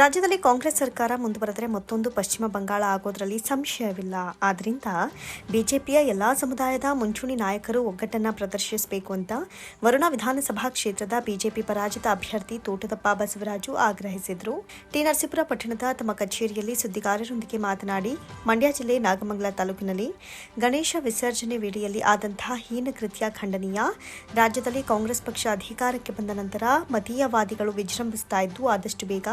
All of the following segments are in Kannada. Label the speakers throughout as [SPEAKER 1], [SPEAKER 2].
[SPEAKER 1] ರಾಜ್ಯದಲ್ಲಿ ಕಾಂಗ್ರೆಸ್ ಸರ್ಕಾರ ಮುಂದುವರೆದರೆ ಮತ್ತೊಂದು ಪಶ್ಚಿಮ ಬಂಗಾಳ ಆಗೋದ್ರಲ್ಲಿ ಸಂಶಯವಿಲ್ಲ. ಆದ್ದರಿಂದ ಬಿಜೆಪಿಯ ಎಲ್ಲಾ ಸಮುದಾಯದ ಮುಂಚೂಣಿ ನಾಯಕರು ಒಗ್ಗಟ್ಟನ್ನು ಪ್ರದರ್ಶಿಸಬೇಕು ಅಂತ ವರುಣಾ ವಿಧಾನಸಭಾ ಕ್ಷೇತ್ರದ ಬಿಜೆಪಿ ಪರಾಜಿತ ಅಭ್ಯರ್ಥಿ ತೋಟದಪ್ಪ ಬಸವರಾಜು ಆಗ್ರಹಿಸಿದರು. ಟಿ ನರಸೀಪುರ ಪಟ್ಟಣದ ತಮ್ಮ ಕಚೇರಿಯಲ್ಲಿ ಸುದ್ದಿಗಾರರೊಂದಿಗೆ ಮಾತನಾಡಿ, ಮಂಡ್ಯ ಜಿಲ್ಲೆ ನಾಗಮಂಗಲ ತಾಲೂಕಿನಲ್ಲಿ ಗಣೇಶ ವಿಸರ್ಜನೆ ವೇಳೆಯಲ್ಲಿ ಆದಂತಹ ಹೀನ ಕೃತ್ಯ ಖಂಡನೀಯ. ರಾಜ್ಯದಲ್ಲಿ ಕಾಂಗ್ರೆಸ್ ಪಕ್ಷ ಅಧಿಕಾರಕ್ಕೆ ಬಂದ ನಂತರ ಮತೀಯವಾದಿಗಳು ವಿಜೃಂಭಿಸ್ತಾ ಇದ್ದು ಆದಷ್ಟು ಬೇಗ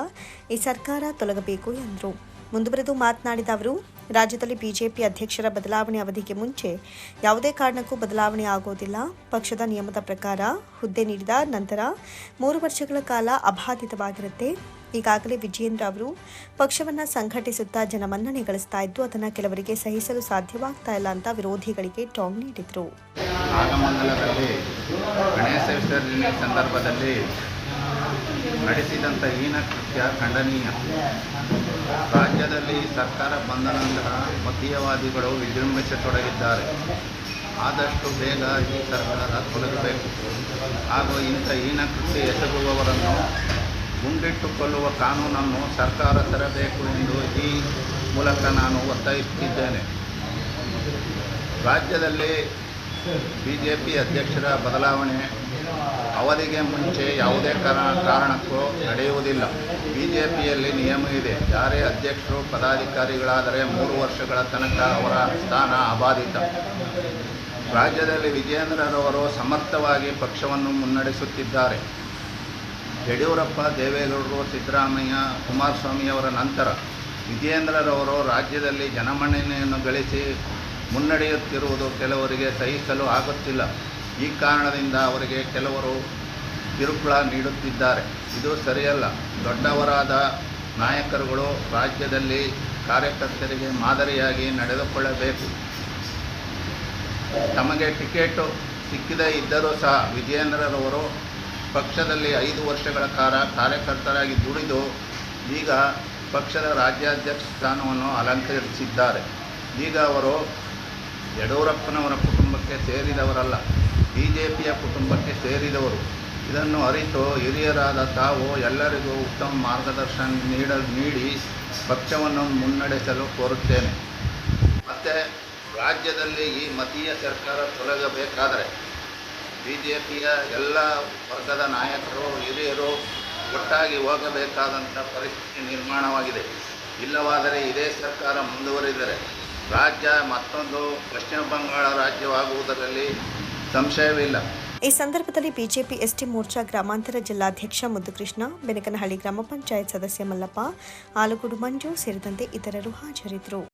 [SPEAKER 1] ಈ ಸರ್ಕಾರ ತೊಲಗಬೇಕು ಎಂದರು. ಮುಂದುವರೆದು ಮಾತನಾಡಿದ ಅವರು, ರಾಜ್ಯದಲ್ಲಿ ಬಿಜೆಪಿ ಅಧ್ಯಕ್ಷರ ಬದಲಾವಣೆ ಅವಧಿಗೆ ಮುಂಚೆ ಯಾವುದೇ ಕಾರಣಕ್ಕೂ ಬದಲಾವಣೆ ಆಗೋದಿಲ್ಲ. ಪಕ್ಷದ ನಿಯಮದ ಪ್ರಕಾರ ಹುದ್ದೆ ನೀಡಿದ ನಂತರ ಮೂರು ವರ್ಷಗಳ ಕಾಲ ಅಬಾಧಿತವಾಗಿರುತ್ತೆ. ಈಗಾಗಲೇ ವಿಜಯೇಂದ್ರ ಅವರು ಪಕ್ಷವನ್ನು ಸಂಘಟಿಸುತ್ತಾ ಜನಮನ್ನಣೆ ಗಳಿಸ್ತಾ ಇದ್ದು, ಅದನ್ನು ಕೆಲವರಿಗೆ ಸಹಿಸಲು ಸಾಧ್ಯವಾಗ್ತಾ ಇಲ್ಲ ಅಂತ ವಿರೋಧಿಗಳಿಗೆ ಟಾಂಗ್ ನೀಡಿದರು.
[SPEAKER 2] ನಡೆಸಿದಂಥ ಹೀನ ಕೃತ್ಯ ಖಂಡನೀಯ. ರಾಜ್ಯದಲ್ಲಿ ಸರ್ಕಾರ ಬಂದ ನಂತರ ಮತೀಯವಾದಿಗಳು ವಿಜೃಂಭಿಸತೊಡಗಿದ್ದಾರೆ. ಆದಷ್ಟು ಬೇಗ ಈ ಸರ್ಕಾರ ತೊಲಗಬೇಕು ಹಾಗೂ ಇಂಥ ಹೀನ ಕೃತ್ಯ ಎಸಗುವವರನ್ನು ಗುಂಡಿಟ್ಟು ಕೊಲ್ಲುವ ಕಾನೂನನ್ನು ಸರ್ಕಾರ ತರಬೇಕು ಎಂದು ಈ ಮೂಲಕ ನಾನು ಒತ್ತಾಯಿಸುತ್ತಿದ್ದೇನೆ. ರಾಜ್ಯದಲ್ಲಿ ಬಿ ಜೆ ಪಿ ಅಧ್ಯಕ್ಷರ ಬದಲಾವಣೆ ಅವಧಿಗೆ ಮುಂಚೆ ಯಾವುದೇ ಕಾರಣ ಕಾರಣಕ್ಕೂ ನಡೆಯುವುದಿಲ್ಲ. ಬಿ ಜೆ ಪಿಯಲ್ಲಿ ನಿಯಮ ಇದೆ. ಯಾರೇ ಅಧ್ಯಕ್ಷರು, ಪದಾಧಿಕಾರಿಗಳಾದರೆ ಮೂರು ವರ್ಷಗಳ ತನಕ ಅವರ ಸ್ಥಾನ ಅಬಾಧಿತ. ರಾಜ್ಯದಲ್ಲಿ ವಿಜಯೇಂದ್ರರವರು ಸಮರ್ಥವಾಗಿ ಪಕ್ಷವನ್ನು ಮುನ್ನಡೆಸುತ್ತಿದ್ದಾರೆ. ಯಡಿಯೂರಪ್ಪ, ದೇವೇಗೌಡರು, ಸಿದ್ದರಾಮಯ್ಯ ಕುಮಾರಸ್ವಾಮಿಯವರ ನಂತರ ವಿಜಯೇಂದ್ರರವರು ರಾಜ್ಯದಲ್ಲಿ ಜನಮನ್ನಣೆಯನ್ನು ಗಳಿಸಿ ಮುನ್ನಡೆಯುತ್ತಿರುವುದು ಕೆಲವರಿಗೆ ಸಹಿಸಲು ಆಗುತ್ತಿಲ್ಲ. ಈ ಕಾರಣದಿಂದ ಅವರಿಗೆ ಕೆಲವರು ಕಿರುಕುಳ ನೀಡುತ್ತಿದ್ದಾರೆ. ಇದು ಸರಿಯಲ್ಲ. ದೊಡ್ಡವರಾದ ನಾಯಕರುಗಳು ರಾಜ್ಯದಲ್ಲಿ ಕಾರ್ಯಕರ್ತರಿಗೆ ಮಾದರಿಯಾಗಿ ನಡೆದುಕೊಳ್ಳಬೇಕು. ತಮಗೆ ಟಿಕೆಟು ಸಿಕ್ಕಿದೇ ಇದ್ದರೂ ಸಹ ವಿಜಯೇಂದ್ರರವರು ಪಕ್ಷದಲ್ಲಿ ಐದು ವರ್ಷಗಳ ಕಾಲ ಕಾರ್ಯಕರ್ತರಾಗಿ ದುಡಿದು ಈಗ ಪಕ್ಷದ ರಾಜ್ಯಾಧ್ಯಕ್ಷ ಸ್ಥಾನವನ್ನು ಅಲಂಕರಿಸಿದ್ದಾರೆ. ಈಗ ಅವರು ಯಡಿಯೂರಪ್ಪನವರ ಕುಟುಂಬಕ್ಕೆ ಸೇರಿದವರಲ್ಲ. ಬಿ ಜೆ ಪಿಯ ಕುಟುಂಬಕ್ಕೆ ಸೇರಿದವರು. ಇದನ್ನು ಅರಿತು ಹಿರಿಯರಾದ ತಾವು ಎಲ್ಲರಿಗೂ ಉತ್ತಮ ಮಾರ್ಗದರ್ಶನ ನೀಡ, ನೀಡಿ ಪಕ್ಷವನ್ನು ಮುನ್ನಡೆಸಲು ಕೋರುತ್ತೇನೆ. ಮತ್ತು ರಾಜ್ಯದಲ್ಲಿ ಈ ಮತೀಯ ಸರ್ಕಾರ ತೊಲಗಬೇಕಾದರೆ ಬಿ ಜೆ ಪಿಯ ಎಲ್ಲ ವರ್ಗದ ನಾಯಕರು, ಹಿರಿಯರು ಒಟ್ಟಾಗಿ ಹೋಗಬೇಕಾದಂಥ ಪರಿಸ್ಥಿತಿ ನಿರ್ಮಾಣವಾಗಿದೆ. ಇಲ್ಲವಾದರೆ ಇದೇ ಸರ್ಕಾರ ಮುಂದುವರಿದರೆ ರಾಜ್ಯ ಮತ್ತೊಂದು ಪಶ್ಚಿಮ ಬಂಗಾಳ ರಾಜ್ಯವಾಗುವುದರಲ್ಲಿ ಸಂಶಯವಿಲ್ಲ.
[SPEAKER 1] ಈ ಸಂದರ್ಭದಲ್ಲಿ ಬಿಜೆಪಿ ಎಸ್ಟಿ ಮೋರ್ಚಾ ಗ್ರಾಮಾಂತರ ಜಿಲ್ಲಾಧ್ಯಕ್ಷ ಮುದ್ದುಕೃಷ್ಣ, ಬೆನಕನಹಳ್ಳಿ ಗ್ರಾಮ ಪಂಚಾಯತ್ ಸದಸ್ಯ ಮಲ್ಲಪ್ಪ, ಆಲಗೂಡು ಮಂಜು ಸೇರಿದಂತೆ ಇತರರು ಹಾಜರಿದ್ದರು.